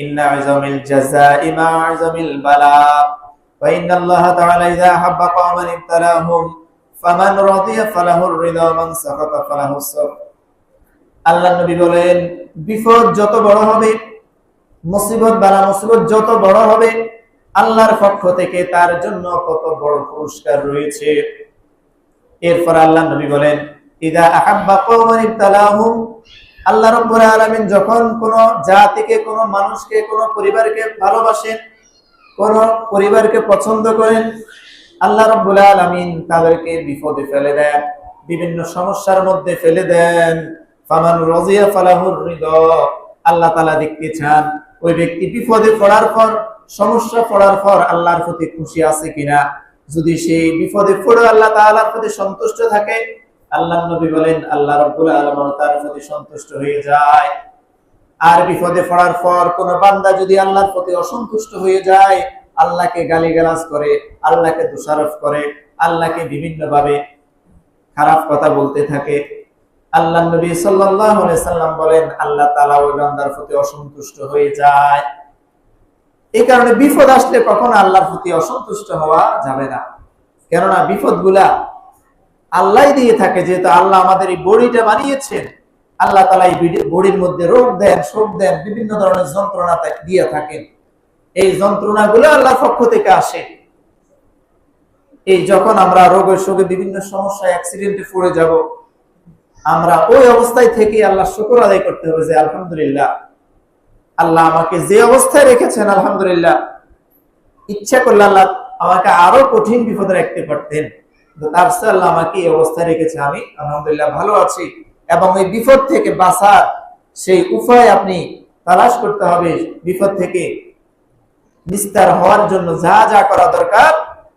إن عزم الجزاء مع عزم البلاء وإن الله تعالى إذا أحب قوما ابتلاهم فمن رضي فله الرضا ومن سخط فله الصبر আল্লাহ নবী বলেন বিপদ যত বড় হবে মুসিবত বালা মুসিবত যত বড় হবে আল্লাহর পক্ষ থেকে তার জন্য কত বড় পুরস্কার রয়েছে এরপর আল্লাহ নবী বলেন ইদা আহাব্বা কওমান ইবতালাহুম আল্লাহ রাব্বুল আলামিন যখন কোন জাতিকে, কোন মানুষকে, কোন পরিবারকে ভালোবাসেন, কোন পরিবারকে পছন্দ করেন, আল্লাহ রাব্বুল আলামিন তাদেরকে বিপদে ফেলে দেন, বিভিন্ন সমস্যার মধ্যে ফেলে দেন। ফামান রাজিয়া ফালাহুর রিদা, আল্লাহ তাআলা দেখতে চান, ওই ব্যক্তি বিপদে পড়ার পর, সমস্যা পড়ার পর আল্লাহর প্রতি খুশি আছে কিনা? যদি সেই বিপদে পড়ে আল্লাহ তাআলার প্রতি সন্তুষ্ট থাকে আল্লাহ নবী বলেন, আল্লাহ রাব্বুল আলামিন তার প্রতি সন্তুষ্ট হয়ে যায়। আর বিপদে পড়ার পর কোন বান্দা যদি আল্লাহর প্রতি অসন্তুষ্ট হয়ে যায়, আল্লাহকে গালিগালাজ করে, আল্লাহকে দোষারোপ করে, আল্লাহকে বিভিন্ন ভাবে খারাপ কথা বলতে থাকে। আল্লাহ নবী সাল্লাল্লাহু আলাইহি সাল্লাম বলেন, আল্লাহ তাআলা ওই বান্দার প্রতি অসন্তুষ্ট হয়ে যায়। এই কারণে বিপদ আসলে কখনো আল্লাহর প্রতি অসন্তুষ্ট হওয়া যাবে না। কেননা বিপদগুলা আল্লাহ দিয়ে থাকে, যেহেতু আল্লাহ আমাদের এই বড়িটা বানিয়েছেন। আল্লাহ তালা এই বড়ির মধ্যে রোগ দেন, শোক দেন, বিভিন্ন ধরনের যন্ত্রণা দিয়ে থাকেন। এই যন্ত্রণাগুলো আল্লাহর পক্ষ থেকে আসে। এই যখন আমরা রোগের শোকে বিভিন্ন সমস্যায় অ্যাক্সিডেন্টে পড়ে যাব, আমরা ওই অবস্থায় থেকে আল্লাহ শুকর আদায় করতে হবে যে, আলহামদুলিল্লাহ, আল্লাহ আমাকে যে অবস্থায় রেখেছেন, আলহামদুলিল্লাহ, ইচ্ছা করলে আল্লাহ আমাকে আরও কঠিন বিপদে রাখতে পারতেন। আল্লাহ আমাকে এই অবস্থায় রেখেছে, আমি আলহামদুলিল্লাহ ভালো আছি। এবং এই বিপদ থেকে বাঁচার সেই উপায় আপনি তালাশ করতে হবে। বিপদ থেকে নিস্তার হওয়ার জন্য যা যা করা দরকার,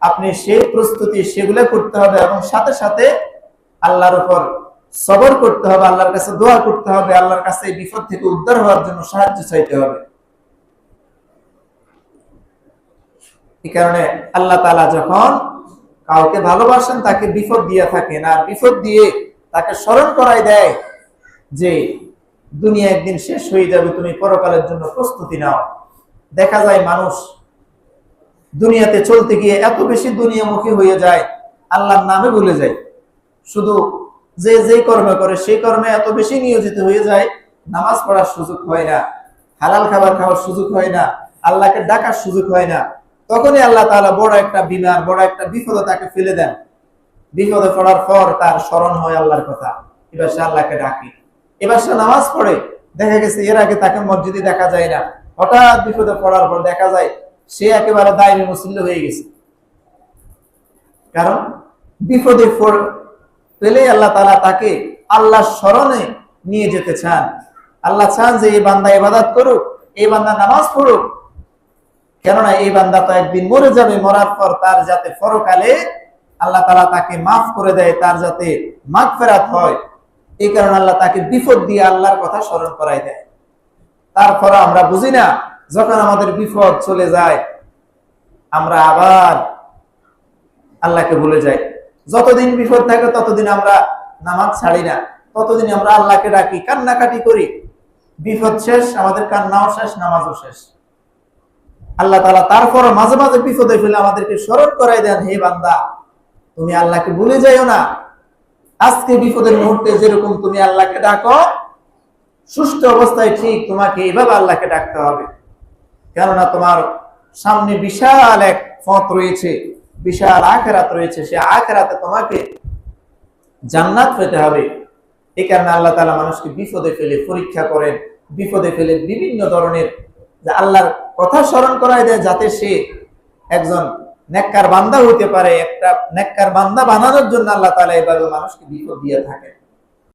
আপনি সেই প্রস্তুতি সেগুলো করতে হবে এবং সাথে সাথে আল্লাহর উপর সবর করতে হবে, আল্লাহর কাছে দোয়া করতে হবে, আল্লাহর কাছে এই বিপদ থেকে উদ্ধার হওয়ার জন্য সাহায্য চাইতে হবে। এই কারণে আল্লাহ তালা যখন কাউকে ভালোবাসেন, তাকে বিপদ দিয়ে থাকেন। আর বিপদ দিয়ে তাকে স্মরণ করাই দেয় যে দুনিয়া একদিন শেষ হয়ে যাবে, তুমি পরকালের জন্য প্রস্তুতি নাও। দেখা যায় মানুষ দুনিয়াতে চলতে গিয়ে এত বেশি দুনিয়ামুখী হয়ে যায়, আল্লাহর নামে ভুলে যায়। শুধু যে যে কর্মে করে, সেই কর্মে এত বেশি নিয়োজিত হয়ে যায়, নামাজ পড়ার সুযোগ হয় না, হালাল খাবার খাওয়ার সুযোগ হয় না, আল্লাহকে ডাকার সুযোগ হয় না। তখনই আল্লাহ তাআলা বড় একটা বিমার বড় একটা বিপদে তাকে ফেলে দেন। বিপদে পড়ার পর তার স্মরণ হয় আল্লাহর কথা। এবার সে আল্লাহকে ডাকে। এবার সে নামাজ পড়ে। দেখা গেছে এর আগে তাকে মসজিদে দেখা যায় না। হঠাৎ বিপদে পড়ার পর দেখা যায় সে একেবারে দায়নি মুসল্ল হয়ে গেছে। কারণ বিপদে পেলে আল্লাহ তালা তাকে আল্লাহ স্মরণে নিয়ে যেতে চান। আল্লাহ চান যে এই বান্দা ইবাদত করুক, এই বান্দা নামাজ পড়ুক কেননা এই বান্দা তো একদিন মরে যাবে, মরার পর তার যাতে পরকালে আল্লাহ তালা তাকে মাফ করে দেয়, তার যাতে মাফ ফেরাত হয়। এই কারণে আল্লাহ তাকে বিপদ দিয়ে আল্লাহর কথা স্মরণ করাই দেয়। তারপর আমরা বুঝি না, যখন আমাদের বিপদ চলে যায়, আমরা আবার আল্লাহকে ভুলে যাই। যতদিন বিপদ থাকে, ততদিন আমরা নামাজ ছাড়ি না। ততদিন আমরা আল্লাহকে ডাকি, কান্নাকাটি করি। বিপদ শেষ, আমাদের কান্নাও শেষ, নামাজও শেষ। আল্লাহ তালা তারপর মাঝে মাঝে বিপদে ফেলে আমাদেরকে স্মরণ করাই দেন, হে বান্দা, তুমি আল্লাহকে ভুলে যাইও না। আজকে বিপদের মুহূর্তে যেরকম তুমি আল্লাহকে ডাকো, সুস্থ অবস্থায় ঠিক তোমাকে এইভাবে আল্লাহকে ডাকতে হবে। কেননা তোমার সামনে বিশাল এক পথ রয়েছে, বিশাল আখেরাত রয়েছে। সে আখেরাতে তোমাকে জান্নাত পেতে হবে। এই কারণে আল্লাহ তালা মানুষকে বিপদে ফেলে পরীক্ষা করেন, বিপদে ফেলে বিভিন্ন ধরনের যে আল্লাহর কথা স্মরণ করায় দেয় যাতে সে একজন নেককার বান্দা হইতে পারে, একটা নেককার বান্দা বানানোর জন্য আল্লাহ তালা এভাবে মানুষকে বিপদ দিয়ে থাকে